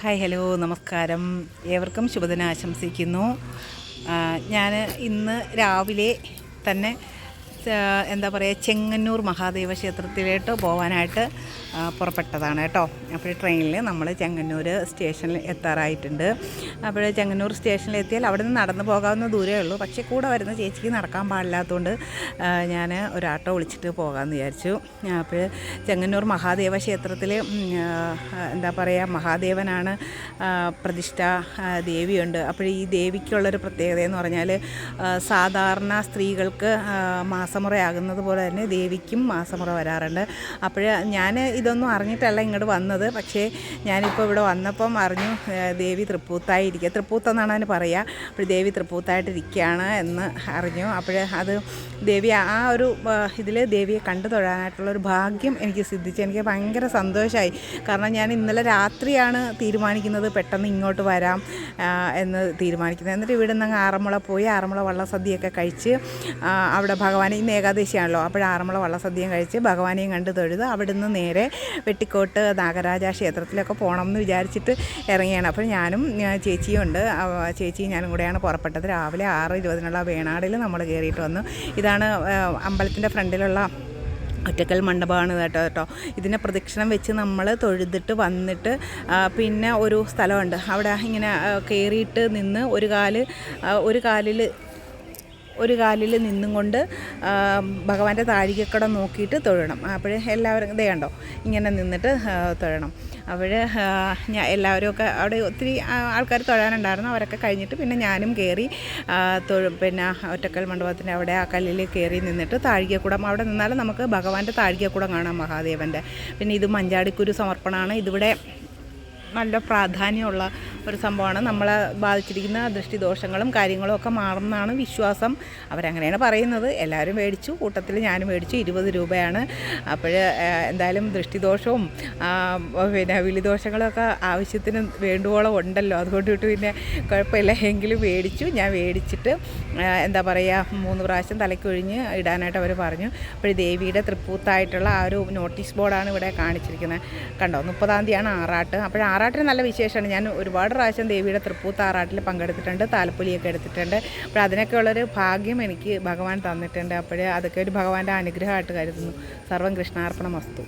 Hi hello നമസ്കാരം. ഏവർക്കും ശുഭദിനം ആശംസിക്കുന്നു. ഞാൻ ഇന്ന് രാവിലെ തന്നെ എന്താ പറയുക ചെങ്ങന്നൂർ മഹാദേവ ക്ഷേത്രത്തിലോട്ട് പോകാനായിട്ട് പുറപ്പെട്ടതാണ് കേട്ടോ. അപ്പോൾ ട്രെയിനിൽ നമ്മൾ ചെങ്ങന്നൂർ സ്റ്റേഷനിൽ എത്താറായിട്ടുണ്ട്. അപ്പോൾ ചെങ്ങന്നൂർ സ്റ്റേഷനിൽ എത്തിയാൽ അവിടെ നിന്ന് നടന്നു പോകാവുന്ന ദൂരമേ ഉള്ളൂ. പക്ഷേ കൂടെ വരുന്ന ചേച്ചിക്ക് നടക്കാൻ പാടില്ലാത്തതുകൊണ്ട് ഞാൻ ഒരു ആട്ടോ വിളിച്ചിട്ട് പോകാമെന്ന് വിചാരിച്ചു. അപ്പോൾ ചെങ്ങന്നൂർ മഹാദേവ ക്ഷേത്രത്തിൽ എന്താ പറയുക മഹാദേവനാണ് പ്രതിഷ്ഠ ദേവിയുണ്ട്. അപ്പോൾ ഈ ദേവിക്കുള്ളൊരു പ്രത്യേകത എന്ന് പറഞ്ഞാൽ സാധാരണ സ്ത്രീകൾക്ക് ആ, മാസമുറയാകുന്നത് പോലെ തന്നെ ദേവിക്കും മാസമുറ വരാറുണ്ട്. അപ്പോൾ ഞാൻ ഇതൊന്നും അറിഞ്ഞിട്ടല്ല ഇങ്ങോട്ട് വന്നത്. പക്ഷേ ഞാനിപ്പോൾ ഇവിടെ വന്നപ്പം അറിഞ്ഞു ദേവി തൃപ്പൂത്തായിരിക്കുക തൃപ്പൂത്തെന്നാണ് അതിന് പറയുക അപ്പോൾ ദേവി തൃപ്പൂത്തായിട്ടിരിക്കുകയാണ് എന്ന് അറിഞ്ഞു. അപ്പോൾ അത് ദേവി ആ ഒരു ഇതിൽ ദേവിയെ കണ്ടു തൊഴാനായിട്ടുള്ളൊരു ഭാഗ്യം എനിക്ക് സിദ്ധിച്ചു. എനിക്ക് ഭയങ്കര സന്തോഷമായി കാരണം ഞാൻ ഇന്നലെ രാത്രിയാണ് തീരുമാനിക്കുന്നത് പെട്ടെന്ന് ഇങ്ങോട്ട് വരാം എന്ന് തീരുമാനിക്കുന്നത്. എന്നിട്ട് ഇവിടെ നിന്ന് ആറന്മുള പോയി ആറന്മുള വള്ളസദ്യയൊക്കെ കഴിച്ച് അവിടെ ഭഗവാനെ ഇന്ന് ഏകാദശിയാണല്ലോ അപ്പോൾ ആറന്മുള വള്ളസദ്യയും കഴിച്ച് ഭഗവാനെയും കണ്ട് തൊഴുത് അവിടുന്ന് നേരെ വെട്ടിക്കോട്ട് നാഗരാജ ക്ഷേത്രത്തിലൊക്കെ പോകണം എന്ന് വിചാരിച്ചിട്ട് ഇറങ്ങിയാണ്. അപ്പോൾ ഞാനും ചേച്ചിയും ഉണ്ട്. ചേച്ചിയും ഞാനും കൂടെയാണ് പുറപ്പെട്ടത്. രാവിലെ ആറ് ഇരുപതിനുള്ള വേണാടിൽ നമ്മൾ കയറിയിട്ട് വന്നു. ഇതാണ് അമ്പലത്തിന്റെ ഫ്രണ്ടിലുള്ള ഒറ്റക്കൽ മണ്ഡപമാണ് കേട്ടോ കേട്ടോ. ഇതിനെ പ്രദക്ഷിണം വെച്ച് നമ്മൾ തൊഴുതിട്ട് വന്നിട്ട് പിന്നെ ഒരു സ്ഥലമുണ്ട്. അവിടെ ഇങ്ങനെ കയറിയിട്ട് നിന്ന് ഒരു കാൽ ഒരു കാലിൽ ഒരു കാലിൽ നിന്നും കൊണ്ട് ഭഗവാന്റെ താഴികക്കടം നോക്കിയിട്ട് തൊഴണം. അപ്പോൾ എല്ലാവരും ഇതേ കണ്ടോ ഇങ്ങനെ നിന്നിട്ട് തൊഴണം. അപ്പോൾ ഞാൻ എല്ലാവരും ഒക്കെ അവിടെ ഒത്തിരി ആൾക്കാർ തൊഴാനുണ്ടായിരുന്നു. അവരൊക്കെ കഴിഞ്ഞിട്ട് പിന്നെ ഞാനും കയറി തൊഴും. പിന്നെ ഒറ്റക്കൽ മണ്ഡപത്തിന്റെ അവിടെ ആ കല്ലിൽ കയറി നിന്നിട്ട് താഴികക്കുടം അവിടെ നിന്നാൽ നമുക്ക് ഭഗവാന്റെ താഴികക്കുടം കാണാം മഹാദേവന്റെ പിന്നെ ഇത് മഞ്ചാടിക്കുരു സമർപ്പണമാണ്. ഇതിവിടെ നല്ല പ്രാധാന്യമുള്ള ഒരു സംഭവമാണ്. നമ്മളെ ബാധിച്ചിരിക്കുന്ന ദൃഷ്ടിദോഷങ്ങളും കാര്യങ്ങളും ഒക്കെ മാറുന്നതാണ് വിശ്വാസം. അവരങ്ങനെയാണ് പറയുന്നത്. എല്ലാവരും മേടിച്ചു. കൂട്ടത്തിൽ ഞാനും മേടിച്ചു. ഇരുപത് രൂപയാണ്. അപ്പോൾ എന്തായാലും ദൃഷ്ടിദോഷവും പിന്നെ വിളിദോഷങ്ങളൊക്കെ ആവശ്യത്തിന് വേണ്ടുവോളം ഉണ്ടല്ലോ. അതുകൊണ്ട് പിന്നെ കുഴപ്പമില്ല. എങ്കിലും മേടിച്ചു. ഞാൻ മേടിച്ചിട്ട് എന്താ പറയുക മൂന്ന് പ്രാവശ്യം തലയ്ക്കൊഴിഞ്ഞ് ഇടാനായിട്ട് അവർ പറഞ്ഞു. അപ്പോൾ ദേവിയുടെ തൃപ്പൂത്തായിട്ടുള്ള ആ ഒരു നോട്ടീസ് ബോർഡാണ് ഇവിടെ കാണിച്ചിരിക്കുന്നത്. കണ്ടോ? മുപ്പതാം തീയതിയാണ് ആറാട്ട്. അപ്പോൾ ആറാട്ടിന് നല്ല വിശേഷമാണ്. ഞാൻ ഒരുപാട് പ്രാവശ്യം ദേവിയുടെ തൃപ്പൂത്താറാട്ടിൽ പങ്കെടുത്തിട്ടുണ്ട് താലപ്പൊലിയൊക്കെ എടുത്തിട്ടുണ്ട്. അപ്പോൾ അതിനൊക്കെ ഉള്ളൊരു ഭാഗ്യം എനിക്ക് ഭഗവാൻ തന്നിട്ടുണ്ട്. അപ്പോൾ അതൊക്കെ ഒരു ഭഗവാന്റെ അനുഗ്രഹമായിട്ട് കരുതുന്നു. സർവം കൃഷ്ണാർപ്പണ വസ്തു